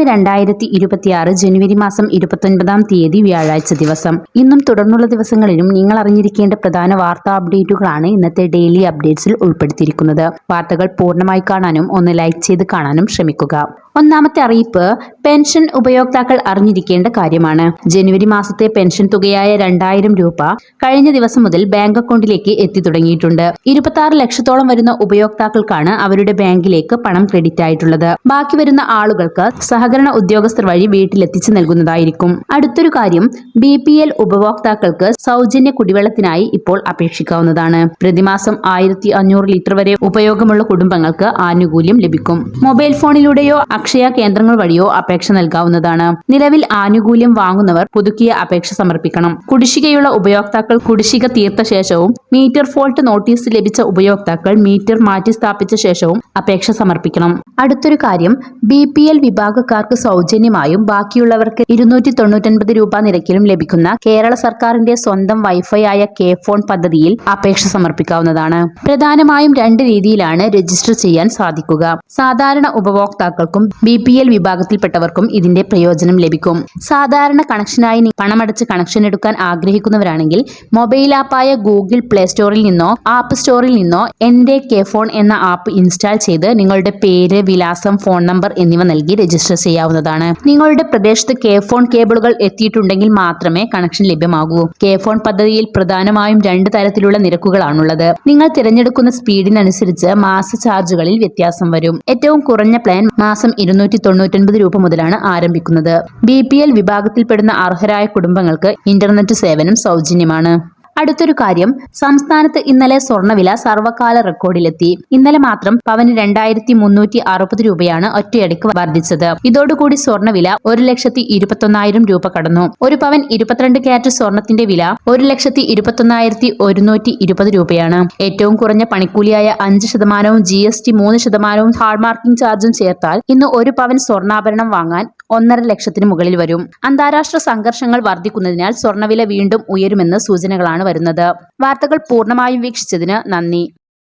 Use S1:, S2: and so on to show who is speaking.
S1: ഇന്ന് രണ്ടായിരത്തി ഇരുപത്തിയാറ് ജനുവരി മാസം ഇരുപത്തൊൻപതാം തീയതി വ്യാഴാഴ്ച ദിവസം. ഇന്നും തുടർന്നുള്ള ദിവസങ്ങളിലും നിങ്ങൾ അറിഞ്ഞിരിക്കേണ്ട പ്രധാന വാർത്താ അപ്ഡേറ്റുകളാണ് ഇന്നത്തെ ഡെയിലി അപ്ഡേറ്റ്സിൽ ഉൾപ്പെടുത്തിയിരിക്കുന്നത്. വാർത്തകൾ പൂർണമായി കാണാനും ഒന്ന് ലൈക്ക് ചെയ്ത് കാണാനും ശ്രമിക്കുക. ഒന്നാമത്തെ അറിയിപ്പ് പെൻഷൻ ഉപയോക്താക്കൾ അറിഞ്ഞിരിക്കേണ്ട കാര്യമാണ്. ജനുവരി മാസത്തെ പെൻഷൻ തുകയായ രണ്ടായിരം രൂപ കഴിഞ്ഞ ദിവസം മുതൽ ബാങ്ക് അക്കൗണ്ടിലേക്ക് എത്തി തുടങ്ങിയിട്ടുണ്ട്. ഇരുപത്തി ലക്ഷത്തോളം വരുന്ന ഉപയോക്താക്കൾക്കാണ് അവരുടെ ബാങ്കിലേക്ക് പണം ക്രെഡിറ്റ് ആയിട്ടുള്ളത്. ബാക്കി വരുന്ന ആളുകൾക്ക് സഹകരണ ഉദ്യോഗസ്ഥർ വഴി വീട്ടിലെത്തിച്ചു നൽകുന്നതായിരിക്കും. അടുത്തൊരു കാര്യം ബി പി എൽ ഉപഭോക്താക്കൾക്ക് സൗജന്യ കുടിവെള്ളത്തിനായി ഇപ്പോൾ അപേക്ഷിക്കാവുന്നതാണ്. പ്രതിമാസം ആയിരത്തി അഞ്ഞൂറ് ലിറ്റർ വരെ ഉപയോഗമുള്ള കുടുംബങ്ങൾക്ക് ആനുകൂല്യം ലഭിക്കും. മൊബൈൽ ഫോണിലൂടെയോ അക്ഷയ കേന്ദ്രങ്ങൾ വഴിയോ അപേക്ഷ നൽകാവുന്നതാണ്. നിലവിൽ ആനുകൂല്യം വാങ്ങുന്നവർ പുതുക്കിയ അപേക്ഷ സമർപ്പിക്കണം. കുടിശ്ശികയുള്ള ഉപയോക്താക്കൾ കുടിശ്ശിക തീർത്ത ശേഷവും മീറ്റർ ഫോൾട്ട് നോട്ടീസ് ലഭിച്ച ഉപയോക്താക്കൾ മീറ്റർ മാറ്റി സ്ഥാപിച്ച ശേഷവും അപേക്ഷ സമർപ്പിക്കണം. അടുത്തൊരു കാര്യം ബി പി എൽ വിഭാഗക്കാർക്ക് സൗജന്യമായും ബാക്കിയുള്ളവർക്ക് ഇരുന്നൂറ്റി തൊണ്ണൂറ്റൊൻപത് രൂപ നിരക്കിലും ലഭിക്കുന്ന കേരള സർക്കാരിന്റെ സ്വന്തം വൈഫൈ ആയ കെ ഫോൺ പദ്ധതിയിൽ അപേക്ഷ സമർപ്പിക്കാവുന്നതാണ്. പ്രധാനമായും രണ്ട് രീതിയിലാണ് രജിസ്റ്റർ ചെയ്യാൻ സാധിക്കുക. സാധാരണ ഉപഭോക്താക്കൾക്കും ബി പി എൽ വിഭാഗത്തിൽപ്പെട്ടവർക്കും ഇതിന്റെ പ്രയോജനം ലഭിക്കും. സാധാരണ കണക്ഷനായി പണമടച്ച് കണക്ഷൻ എടുക്കാൻ ആഗ്രഹിക്കുന്നവരാണെങ്കിൽ മൊബൈൽ ആപ്പായ ഗൂഗിൾ പ്ലേ സ്റ്റോറിൽ നിന്നോ ആപ്പ് സ്റ്റോറിൽ നിന്നോ എന്റെ കെ ഫോൺ എന്ന ആപ്പ് ഇൻസ്റ്റാൾ ചെയ്ത് നിങ്ങളുടെ പേര് വിലാസം ഫോൺ നമ്പർ എന്നിവ നൽകി രജിസ്റ്റർ ചെയ്യാവുന്നതാണ്. നിങ്ങളുടെ പ്രദേശത്ത് കെ ഫോൺ കേബിളുകൾ എത്തിയിട്ടുണ്ടെങ്കിൽ മാത്രമേ കണക്ഷൻ ലഭ്യമാകൂ. കെ ഫോൺ പദ്ധതിയിൽ പ്രധാനമായും രണ്ട് തരത്തിലുള്ള നിരക്കുകളാണുള്ളത്. നിങ്ങൾ തിരഞ്ഞെടുക്കുന്ന സ്പീഡിനനുസരിച്ച് മാസ ചാർജുകളിൽ വ്യത്യാസം വരും. ഏറ്റവും കുറഞ്ഞ പ്ലാൻ മാസം ഇരുന്നൂറ്റി തൊണ്ണൂറ്റൊൻപത് രൂപ മുതലാണ് ആരംഭിക്കുന്നത്. ബി പി എൽ വിഭാഗത്തിൽപ്പെടുന്ന അർഹരായ കുടുംബങ്ങൾക്ക് ഇന്റർനെറ്റ് സേവനം സൗജന്യമാണ്. അടുത്തൊരു കാര്യം. സംസ്ഥാനത്ത് ഇന്നലെ സ്വർണവില സർവകാല റെക്കോർഡിലെത്തി. ഇന്നലെ മാത്രം പവന് രണ്ടായിരത്തി മുന്നൂറ്റി അറുപത് രൂപയാണ് ഒറ്റയടിക്ക് വർദ്ധിച്ചത്. ഇതോടുകൂടി സ്വർണവില ഒരു ലക്ഷത്തി ഇരുപത്തൊന്നായിരം രൂപ കടന്നു. ഒരു പവൻ ഇരുപത്തിരണ്ട് ക്യാരറ്റ് സ്വർണത്തിന്റെ വില ഒരു ലക്ഷത്തി ഇരുപത്തൊന്നായിരത്തി ഒരുന്നൂറ്റി ഇരുപത് രൂപയാണ്. ഏറ്റവും കുറഞ്ഞ പണിക്കൂലിയായ അഞ്ച് ശതമാനവും ജി എസ് ടി മൂന്ന് ശതമാനവും ഹാൾമാർക്കിംഗ് ചാർജും ചേർത്താൽ ഇന്ന് ഒരു പവൻ സ്വർണാഭരണം വാങ്ങാൻ ഒന്നര ലക്ഷത്തിന് മുകളിൽ വരും. അന്താരാഷ്ട്ര സംഘർഷങ്ങൾ വർദ്ധിക്കുന്നതിനാൽ സ്വർണവില വീണ്ടും ഉയരുമെന്ന് സൂചനകളാണ് വരുന്നത്. വാർത്തകൾ പൂർണമായും വീക്ഷിച്ചതിന് നന്ദി.